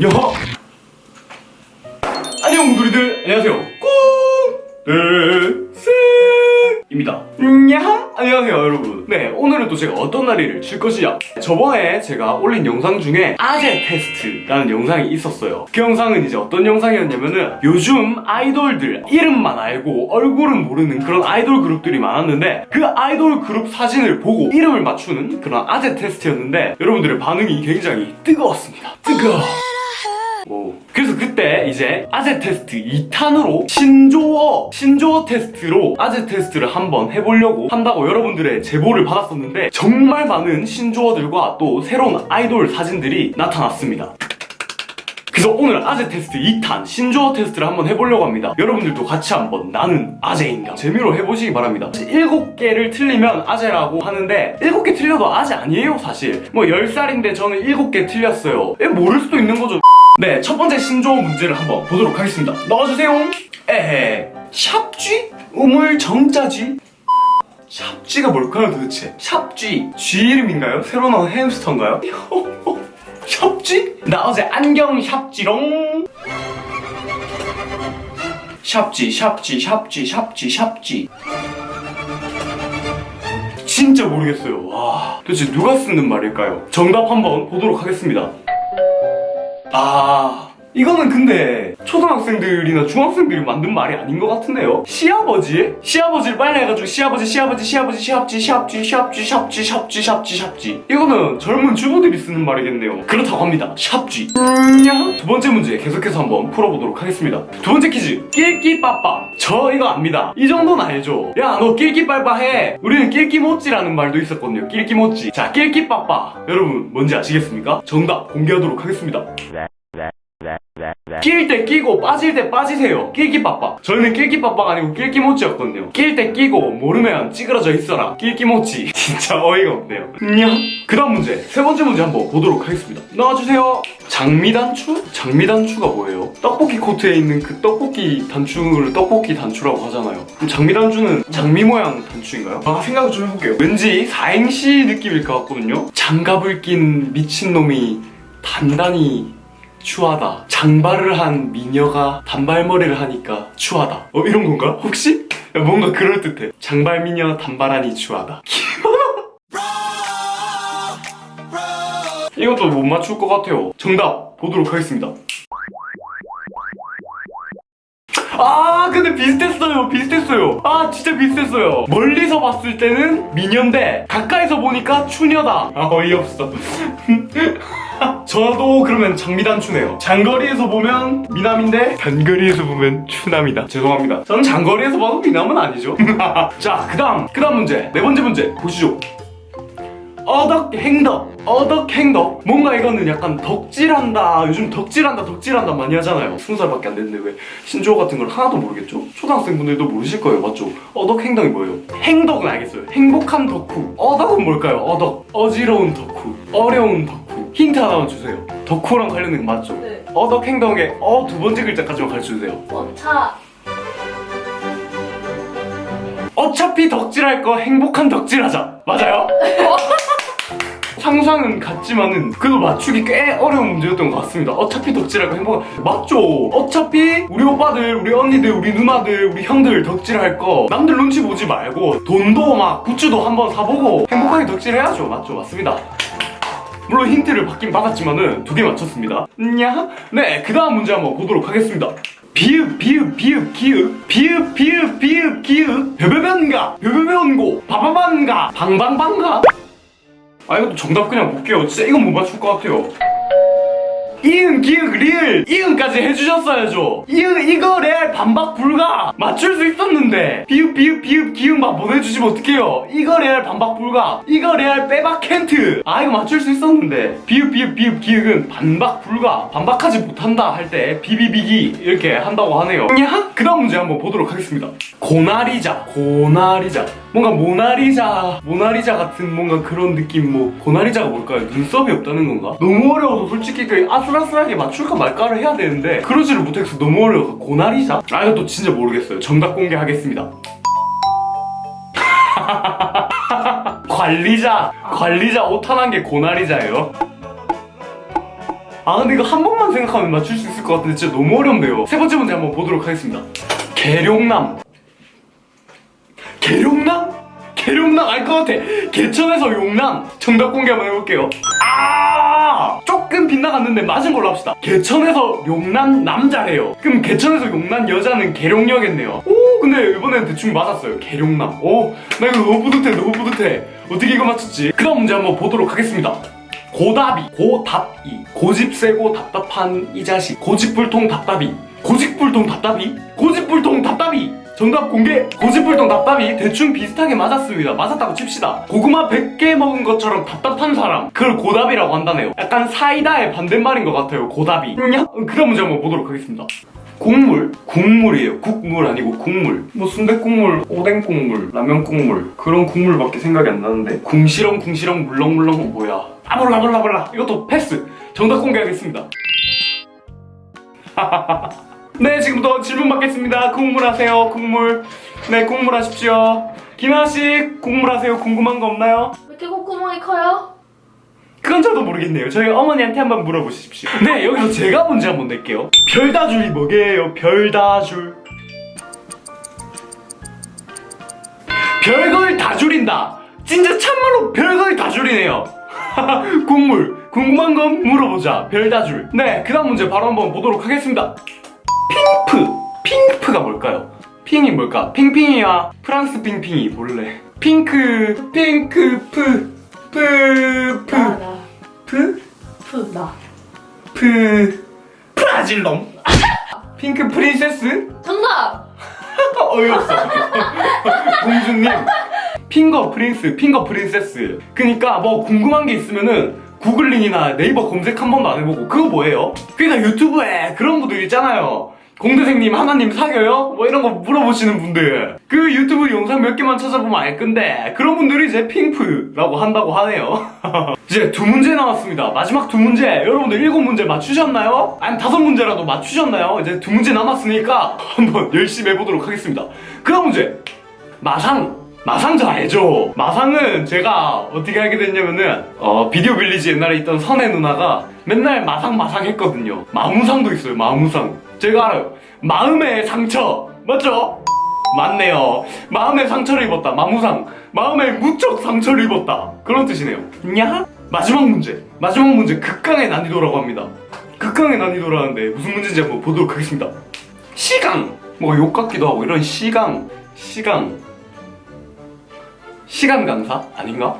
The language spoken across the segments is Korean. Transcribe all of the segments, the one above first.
여하! 안녕 웅돌이들. 안녕하세요. 꽁들쌤입니다. 야 안녕하세요 여러분. 네 오늘은 또 제가 어떤 날이를 칠 것이냐. 저번에 제가 올린 영상 중에 아재 테스트라는 영상이 있었어요. 그 영상은 이제 어떤 영상이었냐면은 요즘 아이돌들 이름만 알고 얼굴은 모르는 그런 아이돌 그룹들이 많았는데 그 아이돌 그룹 사진을 보고 이름을 맞추는 그런 아재 테스트였는데 여러분들의 반응이 굉장히 뜨거웠습니다. 뜨거워 오. 그래서 그때 이제 아재 테스트 2탄으로 신조어 신조어 테스트로 아재 테스트를 한번 해보려고 한다고 여러분들의 제보를 받았었는데 정말 많은 신조어들과 또 새로운 아이돌 사진들이 나타났습니다. 그래서 오늘 아재 테스트 2탄 신조어 테스트를 한번 해보려고 합니다. 여러분들도 같이 한번 나는 아재인가 재미로 해보시기 바랍니다. 7개를 틀리면 아재라고 하는데 7개 틀려도 아재 아니에요 사실. 뭐 10살인데 저는 7개 틀렸어요. 에, 모를 수도 있는 거죠. 네, 첫 번째 신조어 문제를 한번 보도록 하겠습니다. 넣어주세요. 에헤. 샵쥐? 우물 정자쥐? 샵쥐가 뭘까요 도대체? 샵쥐. 쥐 이름인가요? 새로 나온 햄스터인가요? 샵쥐? 나 어제 안경 샵쥐롱. 샵쥐, 샵쥐, 샵쥐, 샵쥐, 샵쥐. 진짜 모르겠어요. 와, 도대체 누가 쓰는 말일까요? 정답 한번 보도록 하겠습니다. 아 이거는 근데 초등학생들이나 중학생들이 만든 말이 아닌 것 같은데요. 시아버지? 시아버지를 빨리 해가지고 시아버지 시아버지 시아버지 시합지 시합지 시합지 샵지 샵지 샵지 샵지. 이거는 젊은 주부들이 쓰는 말이겠네요. 그렇다고 합니다. 샵지. 음, 두 번째 문제 계속해서 한번 풀어보도록 하겠습니다. 두 번째 퀴즈. 낄끼빠빠. 저 이거 압니다. 이 정도는 알죠? 야너 낄끼빠빠 해. 우리는 낄끼모찌라는 말도 있었거든요. 낄끼모찌. 자 낄끼빠빠. 여러분 뭔지 아시겠습니까? 정답 공개하도록 하겠습니다 낄 때 끼고 빠질 때 빠지세요. 낄끼빠빠. 저희는 낄끼빠빠가 아니고 낄끼모찌였거든요. 낄 때 끼고 모르면 찌그러져 있어라. 낄끼모찌. 진짜 어이가 없네요. 냐? 그 다음 문제. 세 번째 문제 한번 보도록 하겠습니다. 나와주세요. 장미단추? 장미단추가 뭐예요? 떡볶이 코트에 있는 그 떡볶이 단추를 떡볶이 단추라고 하잖아요. 장미단추는 장미 모양 단추인가요? 아, 생각을 좀 해볼게요. 왠지 사행시 느낌일 것 같거든요. 장갑을 낀 미친놈이 단단히 추하다. 장발을 한 미녀가 단발머리를 하니까 추하다. 어, 이런 건가? 혹시? 야, 뭔가 그럴듯해. 장발 미녀 단발하니 추하다. 이것도 못 맞출 것 같아요. 정답 보도록 하겠습니다. 아 근데 비슷했어요 비슷했어요 아 진짜 비슷했어요 멀리서 봤을 때는 미녀인데 가까이서 보니까 추녀다 아 어이없어 저도 그러면 장미단추네요. 장거리에서 보면 미남인데 단거리에서 보면 추남이다. 죄송합니다. 저는 장거리에서 봐도 미남은 아니죠. 자 그 다음 그 다음 문제. 네 번째 문제 보시죠. 어덕 행덕 어덕 행덕. 뭔가 이거는 약간 덕질한다. 요즘 덕질한다 덕질한다 많이 하잖아요. 스무 살밖에 안 됐는데 왜 신조어 같은 걸 하나도 모르겠죠? 초등학생분들도 모르실 거예요. 맞죠? 어덕 행덕이 뭐예요? 행덕은 알겠어요. 행복한 덕후. 어덕은 뭘까요? 어덕. 어지러운 덕후. 어려운 덕후 힌트 하나만 주세요 덕후랑 관련된 거 맞죠? 네. 어덕 행덕의 어 두 번째 글자까지만 가르쳐 주세요 어차 어차피 덕질할 거 행복한 덕질하자 맞아요? 상상은 같지만은 그래도 맞추기 꽤 어려운 문제였던 것 같습니다. 어차피 덕질할 거 행복 맞죠? 어차피 우리 오빠들, 우리 언니들, 우리 누나들, 우리 형들 덕질할 거 남들 눈치 보지 말고 돈도 막 굿즈도 한번 사보고 행복하게 덕질해야죠. 맞죠? 맞습니다. 물론 힌트를 받긴 받았지만은 두 개 맞췄습니다. 냐? 네, 그 다음 문제 한번 보도록 하겠습니다. 비읍 비읍 비읍 기읍 비읍 비읍 비읍 기읍 벼벼변가 벼벼변고 바바반가 방방방가 아 이것도 정답 그냥 볼게요 진짜 이건 못 맞출 것 같아요 이응 기응 리을 이응까지 해주셨어야죠. 이응 이거 레알 반박 불가 맞출 수 있었는데. 비읍 비읍 비읍 기응만 보내주시면 어떡해요? 이거 레알 반박 불가. 이거 레알 빼박 캔트. 아 이거 맞출 수 있었는데. 비읍 비읍 비읍 기응은 반박 불가. 반박하지 못한다 할 때 비비비기 이렇게 한다고 하네요. 야? 그 다음 문제 한번 보도록 하겠습니다. 고나리자 고나리자 뭔가 모나리자 모나리자 같은 뭔가 그런 느낌 뭐 고나리자가 뭘까요? 눈썹이 없다는 건가? 너무 어려워서 솔직히 그 아슬아슬하게 맞출까 말까를 해야 되는데 그러지를 못해서 너무 어려워서 고나리자? 아 이것도 진짜 모르겠어요 정답 공개하겠습니다 관리자 관리자 오탄한 게 고나리자예요 아 근데 이거 한 번만 생각하면 맞출 수 있을 것 같은데 진짜 너무 어려운데요 세 번째 문제 한번 보도록 하겠습니다 계룡남? 계룡남 알것 같아. 개천에서 용남 정답 공개 한번 해볼게요. 아! 조금 빗나갔는데 맞은 걸로 합시다. 개천에서 용남 남자래요. 그럼 개천에서 용남 여자는 계룡녀겠네요. 오 근데 이번엔 대충 맞았어요. 계룡남. 오 나 이거 너무 뿌듯해 너무 뿌듯해. 어떻게 이거 맞췄지? 그다음 문제 한번 보도록 하겠습니다. 고답이 고답이 고집 세고 답답한 이 자식. 고집불통 답답이. 고집불통 답답이? 고집불통 답답이 정답 공개 고집불통 답답이 대충 비슷하게 맞았습니다. 맞았다고 칩시다. 고구마 100개 먹은 것처럼 답답한 사람. 그걸 고답이라고 한다네요. 약간 사이다의 반대말인 것 같아요 고답이. 냐? 그다음 문제 한번 보도록 하겠습니다. 국물. 국물이에요. 국물 아니고 국물. 뭐 순대국물 오뎅국물 라면국물. 그런 국물밖에 생각이 안 나는데. 궁시렁 궁시렁 물렁물렁은 뭐야. 아 몰라 몰라 몰라. 이것도 패스. 정답 공개하겠습니다 네 지금부터 질문 받겠습니다 국물 하세요 국물 네 국물 하십시오 김하씨 국물 하세요 궁금한 거 없나요? 왜 이렇게 콧구멍이 커요? 그건 저도 모르겠네요. 저희 어머니한테 한번 물어보십시오. 네, 여기서 제가 문제 한번 낼게요. 별다줄이 뭐게요? 별다줄. 별걸 다 줄인다. 진짜 참말로 별걸 다 줄이네요. 국물. 궁금한 건 물어보자. 별다줄. 네, 그 다음 문제 바로 한번 보도록 하겠습니다. 핑프. 핑프가 뭘까요? 핑이 뭘까? 핑핑이야. 프랑스 핑핑이 볼래. 핑크. 핑크. 프. 프. 프. 나, 나. 프? 푸, 나. 프... 브라질 놈? 핑크 프린세스? 정답! 어이없어 공주님 핑거 프린스, 핑거 프린세스 그니까 뭐 궁금한 게 있으면은 구글링이나 네이버 검색 한 번도 안 해보고 그거 뭐예요? 그니까 유튜브에 그런 분들 있잖아요 공대생님 하나님 사겨요? 뭐 이런 거 물어보시는 분들. 그 유튜브 영상 몇 개만 찾아보면 알 건데 그런 분들이 이제 핑프라고 한다고 하네요. 이제 두 문제 남았습니다. 마지막 두 문제. 여러분들 일곱 문제 맞추셨나요? 아니 다섯 문제라도 맞추셨나요? 이제 두 문제 남았으니까 한번 열심히 해보도록 하겠습니다. 그 다음 문제. 마상 마상 잘 알죠? 마상은 제가 어떻게 알게 됐냐면은 어, 비디오 빌리지 옛날에 있던 선혜 누나가 맨날 마상 마상 했거든요. 마무상도 있어요 마무상. 제가 알아요. 마음의 상처. 맞죠? 맞네요. 마음의 상처를 입었다 마무상. 마음에 무척 상처를 입었다. 그런 뜻이네요. 냐? 마지막 문제. 마지막 문제 극강의 난이도라고 합니다. 극강의 난이도라는데 무슨 문제인지 한번 보도록 하겠습니다. 시강! 뭐 욕 같기도 하고 이런 시강. 시강 시간 강사? 아닌가?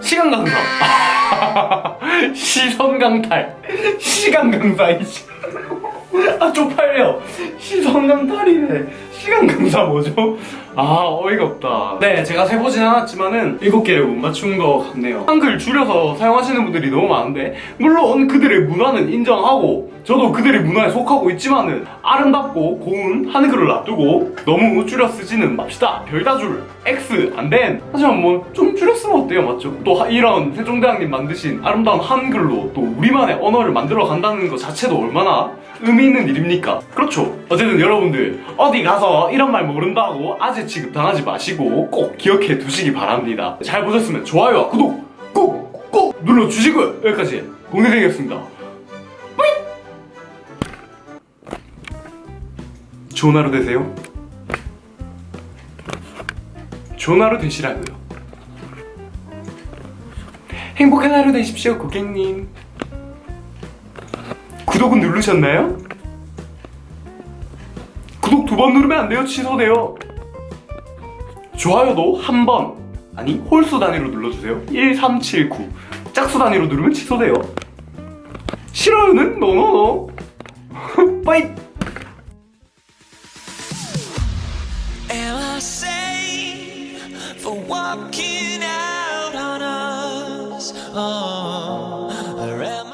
시간 강사. 시선 강탈. 시간 강사 이씨 아 쪽팔려. 시선 강탈이네. 시간 강사 뭐죠? 아 어이가 없다. 네 제가 세보진 않았지만은 일곱 개를 못 맞춘 것 같네요. 한글 줄여서 사용하시는 분들이 너무 많은데 물론 그들의 문화는 인정하고 저도 그들의 문화에 속하고 있지만은 아름답고 고운 한글을 놔두고 너무 줄여 쓰지는 맙시다. 별다줄. X 안된. 하지만 뭐 좀 줄였으면 어때요? 맞죠? 또 하- 이런 세종대왕님 만드신 아름다운 한글로 또 우리만의 언어를 만들어 간다는 것 자체도 얼마나 의미 있는 일입니까? 그렇죠. 어쨌든 여러분들 어디 가서 이런 말 모른다고 아재 취급 당하지 마시고 꼭 기억해 두시기 바랍니다. 잘 보셨으면 좋아요와 구독 꼭 꼭 눌러주시고요. 여기까지. 뿌잉! 좋은 하루 되세요. 좋은 하루 되시라고요. 행복한 하루 되십시오, 고객님. 구독은 누르셨나요? 구독 두 번 누르면 안 돼요. 취소돼요. 좋아요도 한 번, 아니 홀수 단위로 눌러주세요. 1, 3, 7, 9. 짝수 단위로 누르면 취소돼요. 싫어요는 노노노. 빠이! For walking out on us? Oh.